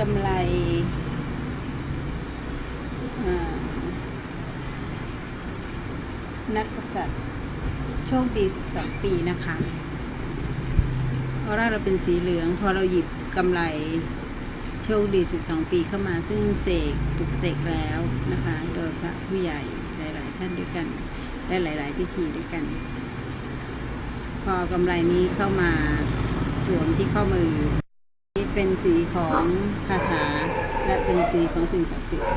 กำไรนักกษัตริย์โชคดี 12 ปีนะคะ เพราะเราเป็นสีเหลือง พอเราหยิบกำไรโชคดี 12 ปีเข้ามาซึ่งเสกปลุกเสกแล้วนะคะ โดยพระผู้ใหญ่หลาย ๆ ท่านด้วยกัน และหลาย ๆ พิธีด้วยกัน พอกำไรนี้เข้ามาสวมที่ข้อมือ เป็นสีของคาถา และเป็นสีของสิ่งศักดิ์สิทธิ์